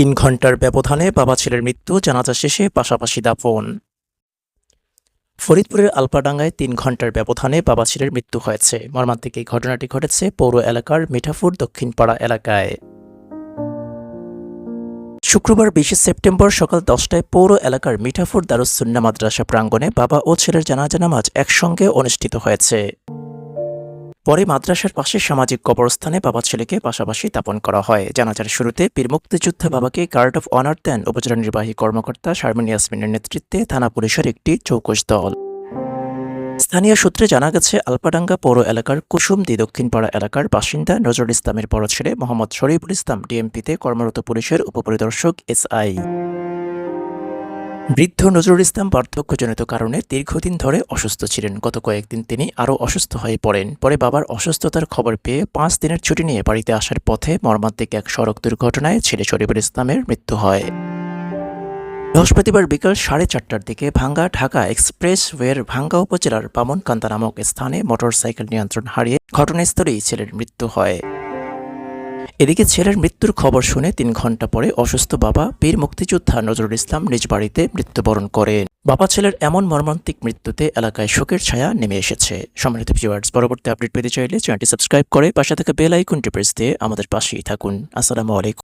তিন ঘণ্টার ব্যবধানে বাবা ছেলের মৃত্যু, জানাজা শেষে পাশাপাশি দাফন। ফরিদপুরের আলপাডাঙ্গায় তিন ঘণ্টার ব্যবধানে বাবা ছেলের মৃত্যু হয়েছে। মর্মান্তিক এই ঘটনাটি ঘটেছে পৌর এলাকার মিঠাপুর দক্ষিণপাড়া এলাকায়। শুক্রবার বিশে সেপ্টেম্বর সকাল দশটায় পৌর এলাকার মিঠাপুর দারুসুন্না মাদ্রাসা প্রাঙ্গণে বাবা ও ছেলের জানাজা নামাজ একসঙ্গে অনুষ্ঠিত হয়েছে। পরে মাদ্রাসার পাশে সামাজিক কবরস্থানে বাবা ছেলেকে পাশাপাশি দাপন করা হয়। জানাজার শুরুতে পীর মুক্তিযোদ্ধা বাবাকে গার্ড অফ অনার দেন। উপজেলা নির্বাহী কর্মকর্তা শারমিন ইয়াসমিনের নেতৃত্বে থানা পুলিশের একটি চৌকশ দল। স্থানীয় সূত্রে জানা গেছে, আলপাডাঙ্গা পৌর এলাকার কুসুমদি দক্ষিণপাড়া এলাকার বাসিন্দা নজরুল ইসলামের বড় ছেলে মোহাম্মদ শরীফুল ইসলাম ডিএমপিতে কর্মরত পুলিশের উপপরিদর্শক এসআই বৃদ্ধ নজরুল ইসলাম বার্ধক্যজনিত কারণে দীর্ঘদিন ধরে অসুস্থ ছিলেন। গত কয়েকদিন তিনি আরও অসুস্থ হয়ে পড়েন। পরে বাবার অসুস্থতার খবর পেয়ে পাঁচ দিনের ছুটি নিয়ে বাড়িতে আসার পথে মর্মান্তিক এক সড়ক দুর্ঘটনায় ছেলে শরীফুল ইসলামের মৃত্যু হয়। বৃহস্পতিবার বিকাল সাড়ে চারটার দিকে ভাঙ্গা ঢাকা এক্সপ্রেস ওয়ের ভাঙ্গা উপজেলার বামনকান্দা নামক স্থানে মোটরসাইকেল নিয়ন্ত্রণ হারিয়ে ঘটনাস্থলেই ছেলের মৃত্যু হয়। এদিকে ছেলের মৃত্যুর খবর শুনে তিন ঘণ্টা পরে অসুস্থ বাবা বীর মুক্তিযোদ্ধা নজরুল ইসলাম নিজ বাড়িতে মৃত্যুবরণ করেন। বাবা ছেলের এমন মর্মান্তিক মৃত্যুতে এলাকায় শোকের ছায়া নেমে এসেছে। সম্মানিত ভিউয়ার্স পরবর্তী আপডেট পেতে চাইলে চ্যানেলটি সাবস্ক্রাইব করে পাশে থাকা বেল আইকনটি প্রেস দিয়ে আমাদের পাশেই থাকুন। আসসালামু আলাইকুম।